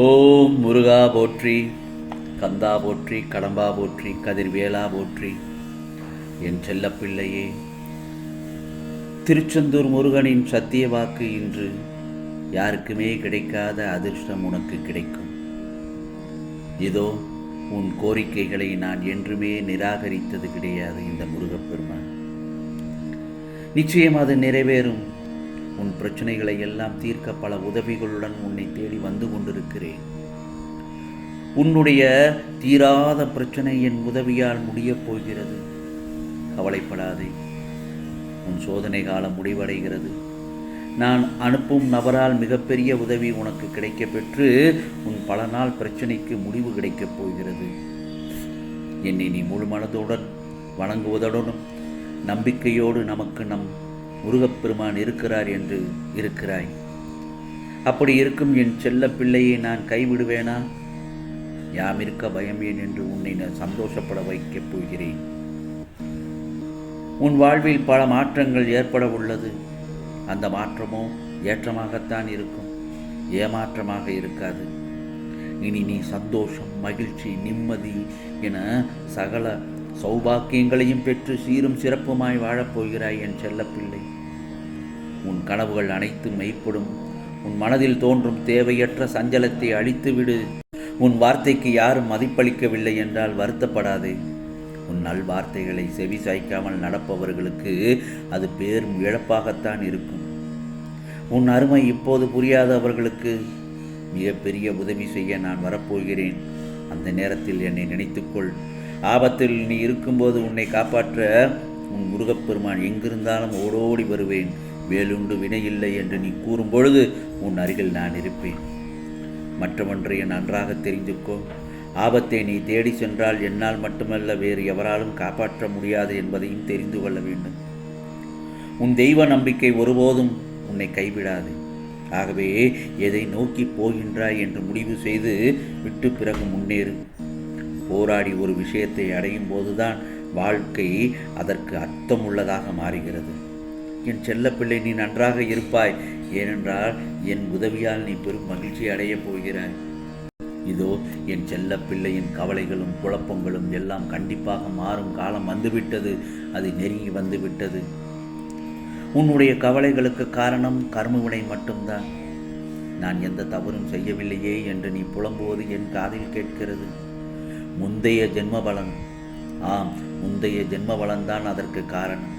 ஓம் முருகா போற்றி கந்தா போற்றி கடம்பா போற்றி கதிர்வேலா போற்றி. என் செல்லப்பிள்ளையே திருச்செந்தூர் முருகனின் சத்திய வாக்கு இன்று யாருக்குமே கிடைக்காத அதிர்ஷ்டம் உனக்கு கிடைக்கும். இதோ உன் கோரிக்கைகளை நான் என்றுமே நிராகரித்தது கிடையாது இந்த முருகப்பெருமான். நிச்சயம் அது நிறைவேறும். உன் பிரச்சனைகளை எல்லாம் தீர்க்க பல உதவிகளுடன் உன்னை தேடி வந்து கொண்டிருக்கிறேன். உன்னுடைய தீராத பிரச்சனை என் உதவியால் முடியப் போகிறது. கவலைப்படாதே. உன் சோதனை காலம் முடிவடைகிறது. நான் அனுப்பும் நபரால் மிகப்பெரிய உதவி உனக்கு கிடைக்கப் பெற்று உன் பல நாள் பிரச்சனைக்கு முடிவு கிடைக்கப் போகிறது. என்னை நீ முழு மனதுடன் வணங்குவதுடனும் நம்பிக்கையோடு நமக்கு நம் முருகப்பெருமான் இருக்கிறார் என்று இருக்கிறாய். அப்படி இருக்கும் என் செல்ல பிள்ளையை நான் கைவிடுவேனா? யாம் இருக்க பயம் ஏன் என்று உன்னை நான் சந்தோஷப்பட வைக்கப் போகிறேன். உன் வாழ்வில் பல மாற்றங்கள் ஏற்பட உள்ளது. அந்த மாற்றமோ ஏற்றமாகத்தான் இருக்கும். ஏமாற்றமாக இருக்காது. இனி நீ சந்தோஷம் மகிழ்ச்சி நிம்மதி என சகல சௌபாக்கியங்களையும் பெற்று சீரும் சிறப்புமாய் வாழப்போகிறாய் என் செல்லப்பிள்ளை. உன் கனவுகள் அனைத்தும் மெய்ப்படும். உன் மனதில் தோன்றும் தேவையற்ற சஞ்சலத்தை அழித்துவிடு. உன் வார்த்தைக்கு யாரும் மதிப்பளிக்கவில்லை என்றால் வருத்தப்படாதே. உன் வார்த்தைகளை செவி சாய்க்காமல் நடப்பவர்களுக்கு அது பேரும் இழப்பாகத்தான் இருக்கும். உன் அருமை இப்போது புரியாதவர்களுக்கு மிகப்பெரிய உதவி செய்ய நான் வரப்போகிறேன். அந்த நேரத்தில் என்னை நினைத்துக்கொள். ஆபத்தில் நீ இருக்கும்போது உன்னை காப்பாற்ற உன் முருகப்பெருமான் எங்கிருந்தாலும் ஓடோடி வருவேன். வேலுண்டு வினையில்லை என்று நீ கூறும் பொழுது உன் அருகில் நான் இருப்பேன். மற்றவன்றை நன்றாக தெரிந்துக்கோ. ஆபத்தை நீ தேடி சென்றால் என்னால் மட்டுமல்ல வேறு எவராலும் காப்பாற்ற முடியாது என்பதையும் தெரிந்து கொள்ள வேண்டும். உன் தெய்வ நம்பிக்கை ஒருபோதும் உன்னை கைவிடாது. ஆகவே எதை நோக்கி போகின்றாய் என்று முடிவு செய்து விட்டு பிறகு முன்னேறு. போராடி ஒரு விஷயத்தை அடையும் போதுதான் வாழ்க்கை அதற்கு அர்த்தமுள்ளதாக மாறுகிறது. என் செல்லப்பிள்ளை நீ நன்றாக இருப்பாய். ஏனென்றால் என் உதவியால் நீ பெரும் மகிழ்ச்சி அடையப் போகிறாய். இதோ என் செல்ல பிள்ளையின் கவலைகளும் குழப்பங்களும் எல்லாம் கண்டிப்பாக மாறும் காலம் வந்துவிட்டது. அது நெருங்கி வந்துவிட்டது. உன்னுடைய கவலைகளுக்கு காரணம் கர்மவினை மட்டும்தான். நான் எந்த தவறும் செய்யவில்லையே என்று நீ புலம்புவது என் காதில் கேட்கிறது. முந்தைய ஜென்மபலன். ஆம் முந்தைய ஜென்ம பலன்தான் அதற்கு காரணம்.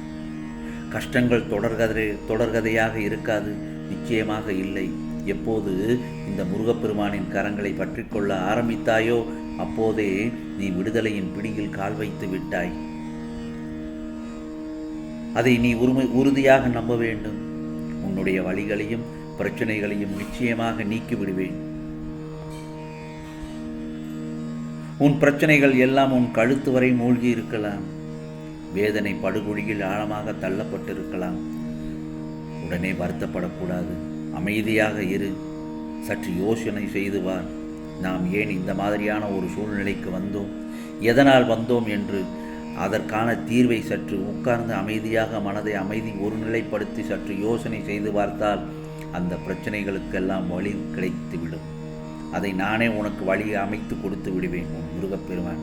கஷ்டங்கள் தொடர்கதை தொடர்கதையாக இருக்காது நிச்சயமாக இல்லை. எப்போது இந்த முருகப்பெருமானின் கரங்களை பற்றி கொள்ள ஆரம்பித்தாயோ அப்போதே நீ விடுதலையின் பிடியில் கால் வைத்து விட்டாய். அதை நீ உரிமை உறுதியாக நம்ப வேண்டும். உன்னுடைய வழிகளையும் பிரச்சனைகளையும் நிச்சயமாக நீக்கி விடுவேன் உன் பிரச்சனைகள் எல்லாம் உன் கழுத்து வரை மூழ்கி இருக்கலாம். வேதனை படுகொழியில் ஆழமாக தள்ளப்பட்டிருக்கலாம். உடனே வருத்தப்படக்கூடாது. அமைதியாக இரு. சற்று யோசனை செய்துவார் நாம் ஏன் இந்த மாதிரியான ஒரு சூழ்நிலைக்கு வந்தோம்? எதனால் வந்தோம் என்று அதற்கான தீர்வை சற்று உட்கார்ந்து அமைதியாக மனதை அமைதி ஒருநிலைப்படுத்தி சற்று யோசனை செய்து பார்த்தால் அந்த பிரச்சனைகளுக்கெல்லாம் வழி கிடைத்துவிடும். அதை நானே உனக்கு வழி அமைத்து கொடுத்து விடுவேன் உன் முருகப்பெருமான்.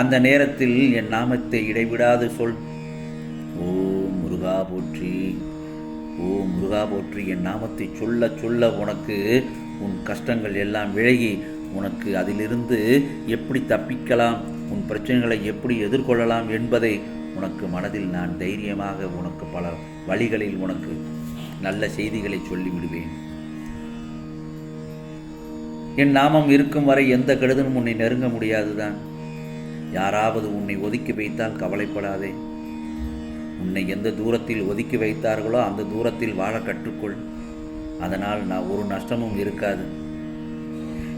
அந்த நேரத்தில் என் நாமத்தை இடைவிடாது சொல். ஓ முருகா போற்றி ஓ முருகா போற்றி என் நாமத்தை சொல்ல சொல்ல உனக்கு உன் கஷ்டங்கள் எல்லாம் விலகி உனக்கு அதிலிருந்து எப்படி தப்பிக்கலாம் உன் பிரச்சனைகளை எப்படி எதிர்கொள்ளலாம் என்பதை உனக்கு மனதில் நான் தைரியமாக உனக்கு பல வழிகளில் உனக்கு நல்ல செய்திகளை சொல்லிவிடுவேன். என் நாமம் இருக்கும் வரை எந்த கெடுதலும் உன்னை நெருங்க முடியாதுதான். யாராவது உன்னை ஒதுக்கி வைத்தால் கவலைப்படாதே. உன்னை எந்த தூரத்தில் ஒதுக்கி வைத்தார்களோ அந்த தூரத்தில் வாழ கற்றுக்கொள். அதனால் நான் ஒரு நஷ்டமும் இருக்காது.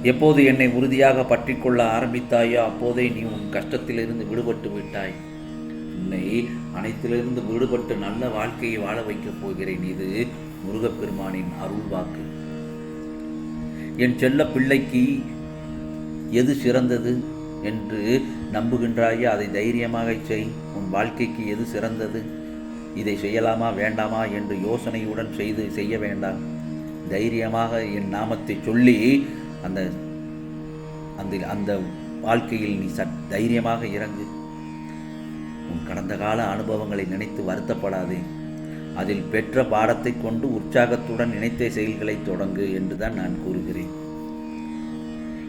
எப்போது என்னை உறுதியாக பற்றிக்கொள்ள ஆரம்பித்தாயோ அப்போதே நீ உன் கஷ்டத்திலிருந்து விடுபட்டு விட்டாய். உன்னை அனைத்திலிருந்து விடுபட்டு நல்ல வாழ்க்கையை வாழ வைக்கப் போகிறேன். இது முருகப்பெருமானின் அருள் வாக்கு என் செல்ல பிள்ளைக்கு எது சிறந்தது என்று நம்புகின்றாயே அதை தைரியமாக செய். உன் வாழ்க்கைக்கு எது சிறந்தது? இதை செய்யலாமா வேண்டாமா என்று யோசனையுடன் செய்து செய்ய வேண்டாம். தைரியமாக என் நாமத்தை சொல்லி அந்த அந்த அந்த வாழ்க்கையில் நீ சட் தைரியமாக இறங்கு. உன் கடந்த கால அனுபவங்களை நினைத்து வருத்தப்படாதே. அதில் பெற்ற பாடத்தை கொண்டு உற்சாகத்துடன் நினைத்த செயல்களை தொடங்கு என்றுதான் நான் கூறுகிறேன்.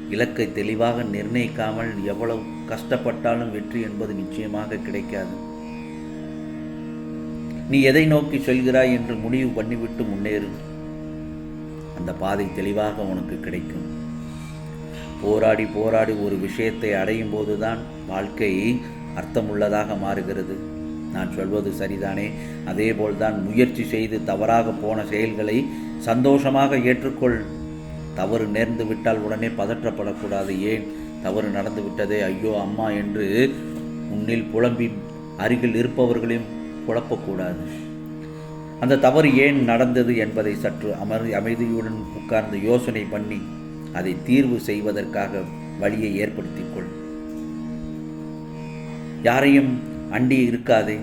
இலக்கை தெளிவாக நிர்ணயிக்காமல் எவ்வளவு கஷ்டப்பட்டாலும் வெற்றி என்பது நிச்சயமாக கிடைக்காது. நீ எதை நோக்கி செல்கிறாய் என்று முடிவு பண்ணிவிட்டு முன்னேறு. அந்த பாதை தெளிவாக உனக்கு கிடைக்கும். போராடி போராடி ஒரு விஷயத்தை அடையும் போதுதான் வாழ்க்கை அர்த்தமுள்ளதாக மாறுகிறது. நான் சொல்வது சரிதானே? அதேபோல்தான் முயற்சி செய்து தவறாக போன செயல்களை சந்தோஷமாக ஏற்றுக்கொள். தவறு நேர்ந்து விட்டால் உடனே பதற்றப்படக்கூடாது. ஏன்? தவறு நடந்து விட்டதே. ஐயோ அம்மா என்று உன்னில் புலம்பி அருகில் இருப்பவர்களையும் குழப்பக்கூடாது. அந்த தவறு ஏன் நடந்தது என்பதை சற்று அமர் அமைதியுடன் உட்கார்ந்து யோசனை பண்ணி அதை தீர்வு செய்வதற்காக வழியை ஏற்படுத்திக் கொள். யாரையும் அண்டி இருக்காதே.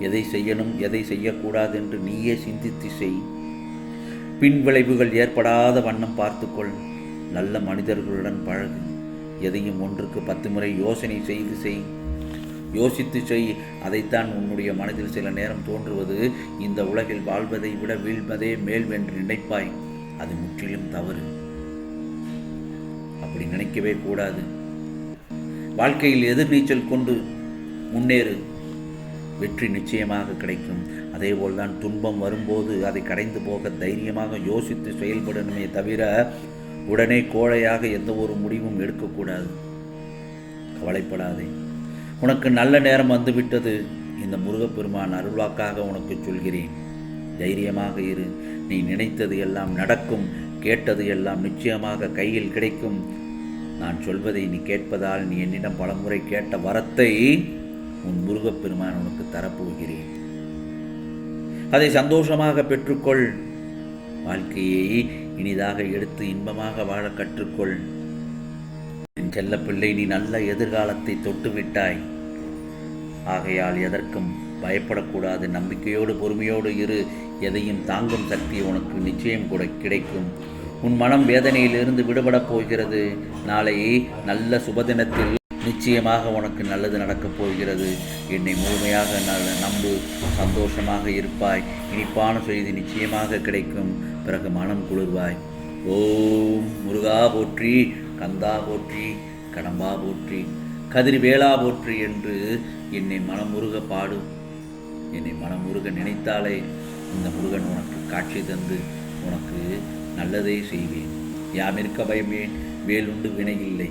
எதை செய்யணும் எதை செய்யக்கூடாது என்று நீயே சிந்தித்து செய். பின் விளைவுகள் ஏற்படாத வண்ணம் பார்த்துக்கொள். நல்ல மனிதர்களுடன் பழகு. எதையும் ஒன்றுக்கு பத்து முறை யோசனை செய்து செய். யோசித்து செய். அதைத்தான் உன்னுடைய மனதில் சில நேரம் தோன்றுவது. இந்த உலகில் வாழ்வதை விட வீழ்வதே மேல்வென்று நினைப்பாய். அது முற்றிலும் தவறு. அப்படி நினைக்கவே கூடாது. வாழ்க்கையில் எதிர்நீச்சல் கொண்டு முன்னேறு. வெற்றி நிச்சயமாக கிடைக்கும். அதேபோல்தான் துன்பம் வரும்போது அதை கடைந்து போக தைரியமாக யோசித்து செயல்படணுமே தவிர உடனே கோழையாக எந்த ஒரு முடிவும் எடுக்கக்கூடாது. கவலைப்படாதே. உனக்கு நல்ல நேரம் வந்துவிட்டது. இந்த முருகப்பெருமான் அருள்வாக்காக உனக்கு சொல்கிறேன். தைரியமாக இரு. நீ நினைத்தது எல்லாம் நடக்கும். கேட்டது எல்லாம் நிச்சயமாக கையில் கிடைக்கும். நான் சொல்வதை நீ கேட்பதால் நீ என்னிடம் பலமுறை கேட்ட வரத்தை உன் முருகப்பெருமான் உனக்கு தரப்போகிறேன். அதை சந்தோஷமாக பெற்றுக்கொள். வாழ்க்கையை இனிதாக எடுத்து இன்பமாக வாழ கற்றுக்கொள். என் செல்ல பிள்ளை நீ நல்ல எதிர்காலத்தை தொட்டுவிட்டாய். ஆகையால் எதற்கும் பயப்படக்கூடாது. நம்பிக்கையோடு பொறுமையோடு இரு. எதையும் தாங்கும் சக்தி உனக்கு நிச்சயம் கூட கிடைக்கும். உன் மனம் வேதனையிலிருந்து விடுபடப் போகிறது. நாளை நல்ல சுபதினத்தில் நிச்சயமாக உனக்கு நல்லது நடக்கப் போகிறது. என்னை முழுமையாக ந- நம்பு சந்தோஷமாக இருப்பாய். இனிப்பான செய்தி நிச்சயமாக கிடைக்கும். பிறகு மனம் குளிர்வாய். ஓம் முருகா போற்றி கந்தா போற்றி கடம்பா போற்றி கதிர்வேலா போற்றி என்று என்னை மனமுருக பாடும் என்னை மனமுருக நினைத்தாலே இந்த முருகன் உனக்கு காட்சி தந்து உனக்கு நல்லதே செய்வேன். யாமிருக்க பயமேன் வேலுண்டு வினையில்லை.